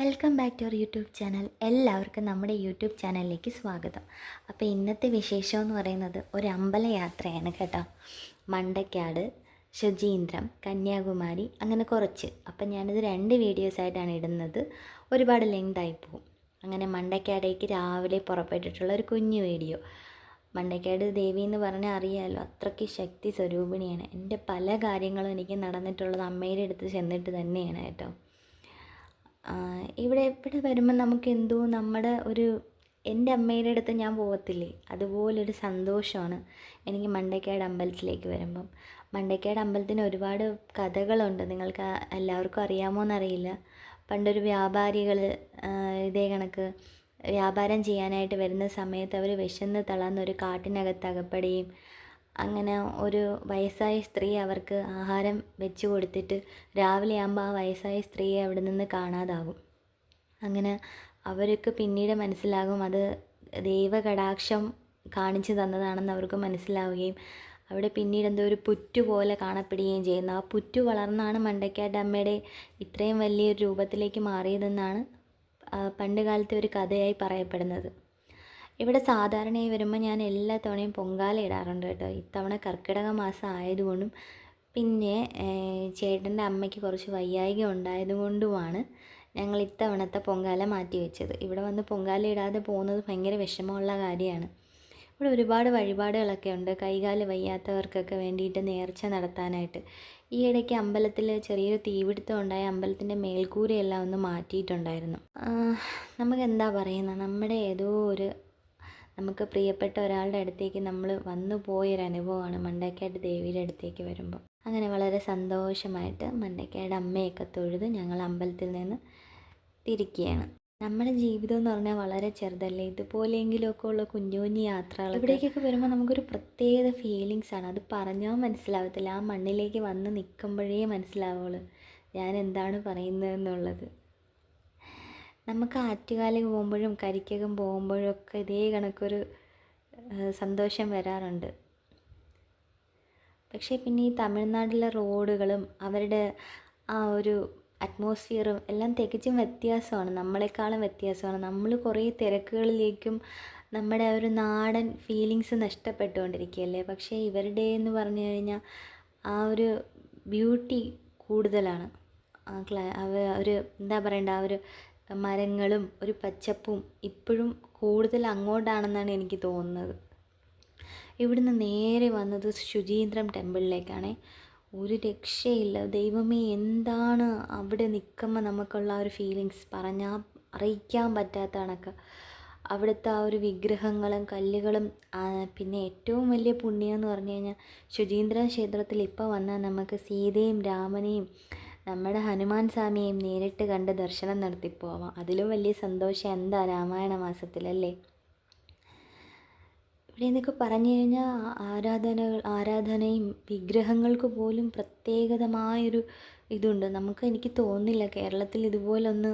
Welcome back to our YouTube channel. എല്ലാവർക്കും നമ്മുടെ YouTube ചാനലിലേക്ക് സ്വാഗതം. അപ്പോൾ ഇന്നത്തെ വിശേഷം എന്ന് പറയുന്നത് ഒരു അമ്പലയാത്രയാണ് കേട്ടോ. മണ്ടക്കാട് ശുചീന്ദ്രം കന്യാകുമാരി അങ്ങനെ കുറച്ച്. അപ്പം ഞാനിത് രണ്ട് വീഡിയോസായിട്ടാണ് ഇടുന്നത്. ഒരുപാട് ലെങ്തായി പോകും. അങ്ങനെ മണ്ടക്കാടേക്ക് രാവിലെ പുറപ്പെട്ടിട്ടുള്ള ഒരു കുഞ്ഞു വീഡിയോ മണ്ടക്കാട് ദേവി എന്ന് പറഞ്ഞാൽ അറിയാമല്ലോ അത്രയ്ക്ക് ശക്തി സ്വരൂപിണിയാണ്. എന്റെ പല കാര്യങ്ങളും എനിക്ക് നടന്നിട്ടുള്ളത് അമ്മയുടെ അടുത്ത് ചെന്നിട്ട് തന്നെയാണ് കേട്ടോ. ഇവിടെ ഇവിടെ വരുമ്പോൾ നമുക്ക് എന്തോ നമ്മുടെ ഒരു എന്റെ അമ്മയുടെ അടുത്ത് ഞാൻ പോകത്തില്ലേ അതുപോലൊരു സന്തോഷമാണ്. എനിക്ക് മണ്ടക്കാട് അമ്പലത്തിലേക്ക് വരുമ്പം. മണ്ടക്കാട് അമ്പലത്തിന് ഒരുപാട് കഥകളുണ്ട്. നിങ്ങൾക്ക് എല്ലാവർക്കും അറിയാമോ എന്നറിയില്ല. പണ്ടൊരു വ്യാപാരികൾ ഇതേ കണക്ക് വ്യാപാരം ചെയ്യാനായിട്ട് വരുന്ന സമയത്ത് അവർ വിശന്ന് തളർന്ന് ഒരു കാട്ടിനകത്ത് അകപ്പെടുകയും അങ്ങനെ ഒരു വയസ്സായ സ്ത്രീ അവർക്ക് ആഹാരം വെച്ച് കൊടുത്തിട്ട് രാവിലെ ആകുമ്പോൾ ആ വയസ്സായ സ്ത്രീയെ അവിടെ നിന്ന് കാണാതാവും അങ്ങനെ അവർക്ക് പിന്നീട് മനസ്സിലാകും അത് ദൈവകടാക്ഷം കാണിച്ചു തന്നതാണെന്ന് അവർക്ക് മനസ്സിലാവുകയും അവിടെ പിന്നീട് എന്തോ ഒരു പുറ്റു പോലെ കാണപ്പെടുകയും ചെയ്യുന്നു. ആ പുറ്റു വളർന്നാണ് മണ്ടക്കാട്ട് അമ്മയുടെ ഇത്രയും വലിയൊരു രൂപത്തിലേക്ക് മാറിയതെന്നാണ് പണ്ട് കാലത്തെ ഒരു കഥയായി പറയപ്പെടുന്നത്. ഇവിടെ സാധാരണയായി വരുമ്പോൾ ഞാൻ എല്ലാ തവണയും പൊങ്കാല ഇടാറുണ്ട് കേട്ടോ. ഇത്തവണ കർക്കിടക മാസം ആയതുകൊണ്ടും പിന്നെ ചേട്ടന്റെ അമ്മയ്ക്ക് കുറച്ച് വയ്യായിക ഉണ്ടായതുകൊണ്ടുമാണ് ഞങ്ങൾ ഇത്തവണത്തെ പൊങ്കാല മാറ്റി വെച്ചത്. ഇവിടെ വന്ന് പൊങ്കാല ഇടാതെ പോകുന്നത് ഭയങ്കര വിഷമമുള്ള കാര്യമാണ്. ഇവിടെ ഒരുപാട് വഴിപാടുകളൊക്കെ ഉണ്ട്. കൈകാൽ വയ്യാത്തവർക്കൊക്കെ വേണ്ടിയിട്ട് നേർച്ച നടത്താനായിട്ട്. ഈ ഇടയ്ക്ക് അമ്പലത്തിൽ ചെറിയൊരു തീപിടുത്തം ഉണ്ടായ. അമ്പലത്തിന്റെ മേൽക്കൂരയെല്ലാം ഒന്ന് മാറ്റിയിട്ടുണ്ടായിരുന്നു. നമുക്ക് എന്താ പറയുന്നത് നമ്മുടെ ഏതോ ഒരു നമുക്ക് പ്രിയപ്പെട്ട ഒരാളുടെ അടുത്തേക്ക് നമ്മൾ വന്നു പോയൊരു അനുഭവമാണ് മണ്ടക്കാട് ദേവിയുടെ അടുത്തേക്ക് വരുമ്പോൾ അങ്ങനെ വളരെ സന്തോഷമായിട്ട് മണ്ടക്കാട് അമ്മയൊക്കെ തൊഴുത് ഞങ്ങൾ അമ്പലത്തിൽ നിന്ന് തിരിക്കുകയാണ്. നമ്മുടെ ജീവിതം എന്ന് പറഞ്ഞാൽ വളരെ ചെറുതല്ലേ? ഇതുപോലെയെങ്കിലുമൊക്കെ ഉള്ള കുഞ്ഞു കുഞ്ഞു യാത്രകൾ ഇവിടേക്കൊക്കെ വരുമ്പോൾ നമുക്കൊരു പ്രത്യേക ഫീലിങ്സ് ആണ്. അത് പറഞ്ഞാൽ മനസ്സിലാവത്തില്ല. ആ മണ്ണിലേക്ക് വന്ന് നിൽക്കുമ്പോഴേ മനസ്സിലാവുള്ളൂ. ഞാൻ എന്താണ് പറയുന്നതെന്നുള്ളത് നമുക്ക് ആറ്റുകാലിൽ പോകുമ്പോഴും കരിക്കകം പോകുമ്പോഴും ഒക്കെ ഇതേ കണക്കൊരു സന്തോഷം വരാറുണ്ട്. പക്ഷേ പിന്നെ ഈ തമിഴ്നാട്ടിലെ റോഡുകളും അവരുടെ ആ ഒരു അറ്റ്മോസ്ഫിയറും എല്ലാം തികച്ചും വ്യത്യാസമാണ്. നമ്മളെക്കാളും വ്യത്യാസമാണ്. നമ്മൾ കുറേ തിരക്കുകളിലേക്കും നമ്മുടെ ഒരു നാടൻ ഫീലിങ്സ് നഷ്ടപ്പെട്ടുകൊണ്ടിരിക്കുകയല്ലേ? പക്ഷേ ഇവരുടെ എന്ന് പറഞ്ഞു കഴിഞ്ഞാൽ ആ ഒരു ബ്യൂട്ടി കൂടുതലാണ്. ആ ക്ലാ ഒരു എന്താ പറയണ്ട ആ ഒരു മരങ്ങളും ഒരു പച്ചപ്പും ഇപ്പോഴും കൂടുതൽ അങ്ങോട്ടാണെന്നാണ് എനിക്ക് തോന്നുന്നത്. ഇവിടുന്ന് നേരെ വന്നത് ശുചീന്ദ്രം ടെമ്പിളിലേക്കാണേ. ഒരു രക്ഷയില്ല. ദൈവമേ എന്താണ് അവിടെ നിൽക്കുമ്പോൾ നമുക്കുള്ള ആ ഒരു ഫീലിങ്സ് പറഞ്ഞാൽ അറിയിക്കാൻ പറ്റാത്ത കണക്ക്. അവിടുത്തെ ആ ഒരു വിഗ്രഹങ്ങളും കല്ലുകളും പിന്നെ ഏറ്റവും വലിയ പുണ്യം എന്ന് പറഞ്ഞു കഴിഞ്ഞാൽ ശുചീന്ദ്രം ക്ഷേത്രത്തിൽ ഇപ്പോൾ വന്നാൽ നമുക്ക് സീതയും രാമനെയും നമ്മുടെ ഹനുമാൻ സ്വാമിയെയും നേരിട്ട് കണ്ട് ദർശനം നടത്തിപ്പോവാം അതിലും വലിയ സന്തോഷം എന്താ രാമായണ മാസത്തിലല്ലേ ഇവിടെ എന്നൊക്കെ പറഞ്ഞു കഴിഞ്ഞാൽ ആരാധനകൾ ആരാധനയും വിഗ്രഹങ്ങൾക്ക് പോലും പ്രത്യേകതമായൊരു ഇതുണ്ട്. നമുക്ക് എനിക്ക് തോന്നുന്നില്ല കേരളത്തിൽ ഇതുപോലൊന്ന്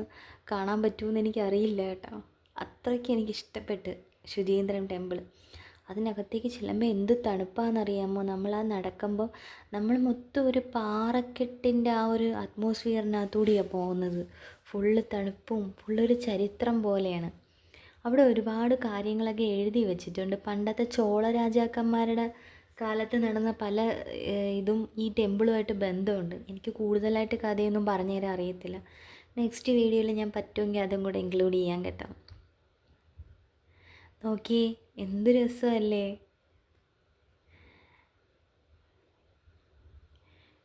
കാണാൻ പറ്റുമെന്ന് എനിക്കറിയില്ല കേട്ടോ. അത്രയ്ക്ക് എനിക്ക് ഇഷ്ടപ്പെട്ട് ശുചീന്ദ്രം ടെമ്പിൾ അതിനകത്തേക്ക് ചെല്ലുമ്പോൾ എന്ത് തണുപ്പാണെന്നറിയാമോ ആ നടക്കുമ്പോൾ നമ്മൾ മൊത്തം ഒരു പാറക്കെട്ടിന്റെ ആ ഒരു അറ്റ്മോസ്ഫിയറിനകത്തൂടിയാണ് പോകുന്നത്. ഫുള്ള് തണുപ്പും ഫുള്ളൊരു ചരിത്രം പോലെയാണ്. അവിടെ ഒരുപാട് കാര്യങ്ങളൊക്കെ എഴുതി വെച്ചിട്ടുണ്ട്. പണ്ടത്തെ ചോള രാജാക്കന്മാരുടെ കാലത്ത് നടന്ന പല ഇതും ഈ ടെമ്പിളുമായിട്ട് ബന്ധമുണ്ട്. എനിക്ക് കൂടുതലായിട്ട് കഥയൊന്നും പറഞ്ഞുതരാൻ അറിയത്തില്ല. നെക്സ്റ്റ് വീഡിയോയിൽ ഞാൻ പറ്റുമെങ്കിൽ അതും കൂടെ ഇൻക്ലൂഡ് ചെയ്യാൻ കേട്ടോ. നോക്കിയേ എന്ത് രസമല്ലേ?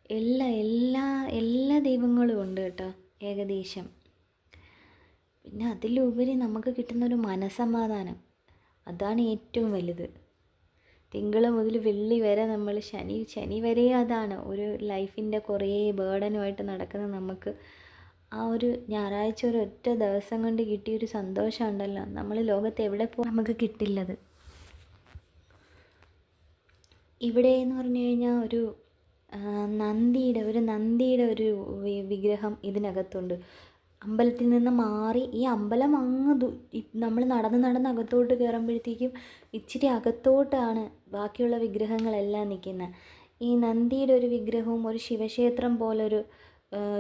എല്ലാ എല്ലാ എല്ലാ ദൈവങ്ങളും ഉണ്ട് കേട്ടോ ഏകദേശം. പിന്നെ അതിലുപരി നമുക്ക് കിട്ടുന്ന ഒരു മനസമാധാനം അതാണ് ഏറ്റവും വലുത്. തിങ്കൾ മുതൽ വെള്ളി വരെ നമ്മൾ ശനി ശനി വരെ അതാണ് ഒരു ലൈഫിന്റെ കുറേ ബേർഡനുമായിട്ട് നടക്കുന്ന നമുക്ക് ആ ഒരു ഞായറാഴ്ച ഒരു ഒറ്റ ദിവസം കൊണ്ട് കിട്ടിയൊരു സന്തോഷം ഉണ്ടല്ലോ നമ്മൾ ലോകത്ത് എവിടെ പോ നമുക്ക് കിട്ടില്ലത്. ഇവിടെ എന്ന് പറഞ്ഞു കഴിഞ്ഞാൽ ഒരു നന്ദിയുടെ ഒരു നന്ദിയുടെ ഒരു വിഗ്രഹം ഇതിനകത്തുണ്ട്. അമ്പലത്തിൽ നിന്ന് മാറി ഈ അമ്പലം അങ്ങ് നമ്മൾ നടന്ന് നടന്ന് അകത്തോട്ട് കയറുമ്പോഴത്തേക്കും ഇച്ചിരി അകത്തോട്ടാണ് ബാക്കിയുള്ള വിഗ്രഹങ്ങളെല്ലാം നിൽക്കുന്നത്. ഈ നന്ദിയുടെ ഒരു വിഗ്രഹവും ഒരു ശിവക്ഷേത്രം പോലൊരു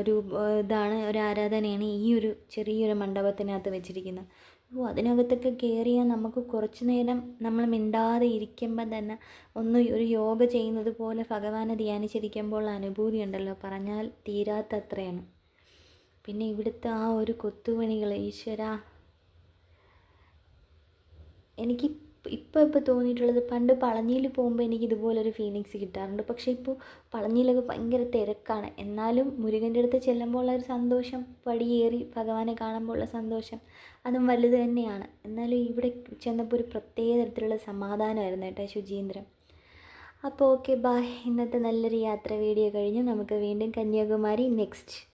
രൂപ ഇതാണ് ഒരു ആരാധനയാണ് ഈ ഒരു ചെറിയൊരു മണ്ഡപത്തിനകത്ത് വെച്ചിരിക്കുന്നത്. ഓ അതിനകത്തൊക്കെ കയറിയാൽ നമുക്ക് കുറച്ച് നേരം നമ്മൾ മിണ്ടാതെ ഇരിക്കുമ്പം തന്നെ ഒന്ന് ഒരു യോഗ ചെയ്യുന്നത് പോലെ ഭഗവാനെ ധ്യാനിച്ചിരിക്കുമ്പോൾ അനുഭൂതി ഉണ്ടല്ലോ. പറഞ്ഞാൽ തീരാത്തത്രയാണ്. പിന്നെ ഇവിടുത്തെ ആ ഒരു കൊത്തുപണികൾ ഈശ്വര. എനിക്ക് ഇപ്പോൾ ഇപ്പോൾ തോന്നിയിട്ടുള്ളത് പണ്ട് പളനിയിൽ പോകുമ്പോൾ എനിക്ക് ഇതുപോലൊരു ഫീലിങ്സ് കിട്ടാറുണ്ട്. പക്ഷേ ഇപ്പോൾ പളനിയിലൊക്കെ ഭയങ്കര തിരക്കാണ്. എന്നാലും മുരുകന്റെ അടുത്ത് ചെല്ലുമ്പോൾ ഉള്ള ഒരു സന്തോഷം പടിയേറി ഭഗവാനെ കാണുമ്പോൾ ഉള്ള സന്തോഷം അതും വലുത് തന്നെയാണ്. എന്നാലും ഇവിടെ ചെന്നപ്പോൾ ഒരു പ്രത്യേക തരത്തിലുള്ള സമാധാനമായിരുന്നു കേട്ടോ ശുചീന്ദ്രൻ. അപ്പോൾ ഓക്കെ ബായ് ഇന്നത്തെ നല്ലൊരു യാത്ര വീഡിയോ കഴിഞ്ഞു. നമുക്ക് വീണ്ടും കന്യാകുമാരി നെക്സ്റ്റ്